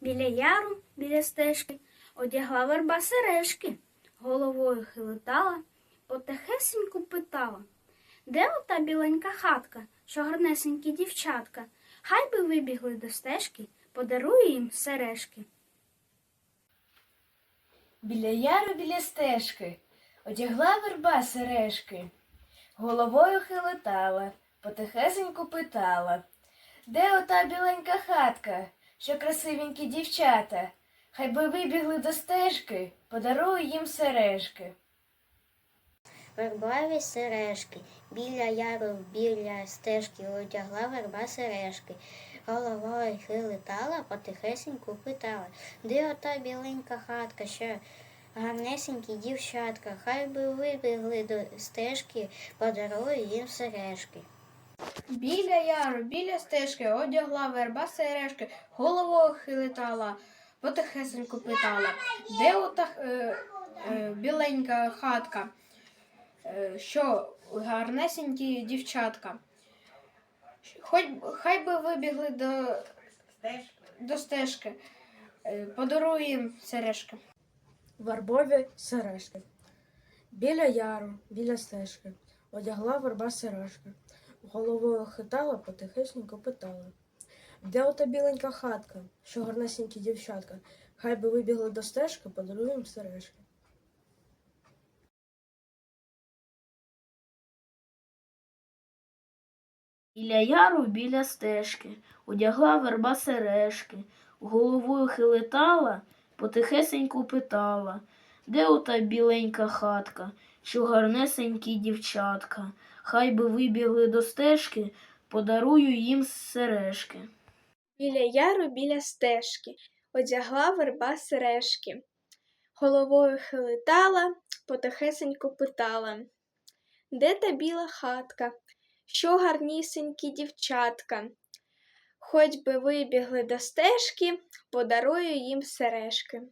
Біля яру, біля стежки, одягла верба сережки, головою хилитала, потихесеньку питала. Де ота біленька хатка, що гарнесенькі дівчатка? Хай би вибігли до стежки, подарую їм сережки. Біля яру, біля стежки, одягла верба сережки, головою хилитала, потихесеньку питала, де ота біленька хатка, що красивенькі дівчата, хай би вибігли до стежки, подарую їм сережки. Вербові сережки, біля яру, біля стежки одягла верба сережки, головою хилитала, потихесеньку питала, де ота біленька хатка, що гарнесенькі дівчатка, хай би вибігли до стежки, подарую їм сережки. Біля яру, біля стежки одягла верба сережки, головою хилитала, потихесеньку питала, де ота е, е, біленька хатка, е, що гарнесенькі дівчатка. Хоч хай би вибігли до, до стежки, е, подарую їм сережки. Вербові сережки. Біля яру, біля стежки, одягла верба сережки. Головою хитала, потихесенько питала. Де ота біленька хатка, що гарнесенькі дівчатка? Хай би вибігли до стежки, подаруємо сережки. Біля яру, біля стежки, одягла верба сережки, головою хилитала, потихесеньку питала, де ота біленька хатка, що гарнесенькі дівчатка, хай би вибігли до стежки, подарую їм сережки. Біля яру, біля стежки, одягла верба сережки. Головою хилитала, потихесеньку питала. Де та біла хатка, що гарнісенькі дівчатка? Хоч би вибігли до стежки, подарую їм сережки.